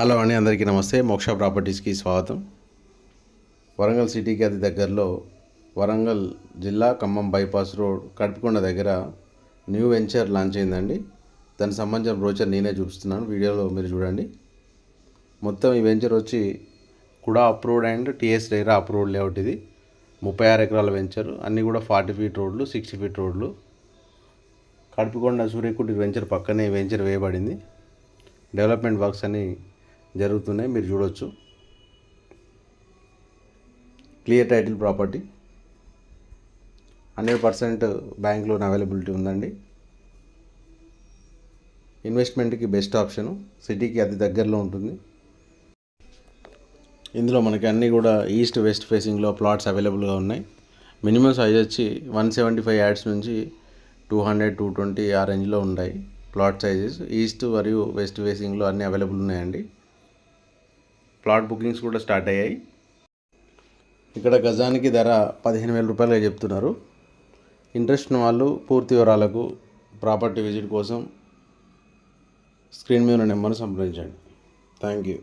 Hello అండి అందరికీ నమస్తే. మోక్ష ప్రాపర్టీస్కి స్వాగతం. వరంగల్ సిటీకి అతి దగ్గరలో వరంగల్ జిల్లా ఖమ్మం బైపాస్ రోడ్ కడుపుకొండ దగ్గర న్యూ వెంచర్ లాంచ్ అయిందండి. దానికి సంబంధించిన బ్రోచర్ నేనే చూపిస్తున్నాను. వీడియోలో మీరు చూడండి. మొత్తం ఈ వెంచర్ వచ్చి KUDA approved and TS RERA approved layout ఇది. ముప్పై ఆరు ఎకరాల వెంచర్ అన్నీ కూడా ఫార్టీ ఫీట్ రోడ్లు సిక్స్టీ ఫీట్ రోడ్లు. కడుపుకొండ సూర్యకుటి వెంచర్ పక్కనే వెంచర్ వేయబడింది. డెవలప్మెంట్ వర్క్స్ అని జరుగుతున్నాయి మీరు చూడొచ్చు. Clear title property hundred percent bank loan availability ఉందండి. ఇన్వెస్ట్మెంట్కి బెస్ట్ ఆప్షను సిటీకి అతి దగ్గరలో ఉంటుంది. ఇందులో మనకి అన్నీ కూడా ఈస్ట్ వెస్ట్ ఫేసింగ్లో ప్లాట్స్ అవైలబుల్గా ఉన్నాయి. మినిమం సైజ్ వచ్చి వన్ సెవెంటీ ఫైవ్ యాడ్స్ నుంచి టూ హండ్రెడ్ టూ ట్వంటీ ఆ రేంజ్లో ఉన్నాయి ప్లాట్ సైజెస్. ఈస్ట్ మరియు వెస్ట్ ఫేసింగ్లో అన్నీ అవైలబుల్ ఉన్నాయండి. ప్లాట్ బుకింగ్స్ కూడా స్టార్ట్ అయ్యాయి. ఇక్కడ గజానికి ధర పదిహేను వేల రూపాయలుగా చెప్తున్నారు. ఇంట్రెస్ట్ వాళ్ళు పూర్తి వివరాలకు ప్రాపర్టీ విజిట్ కోసం స్క్రీన్ మీద ఉన్న నెంబర్ను సంప్రదించండి. Thank you.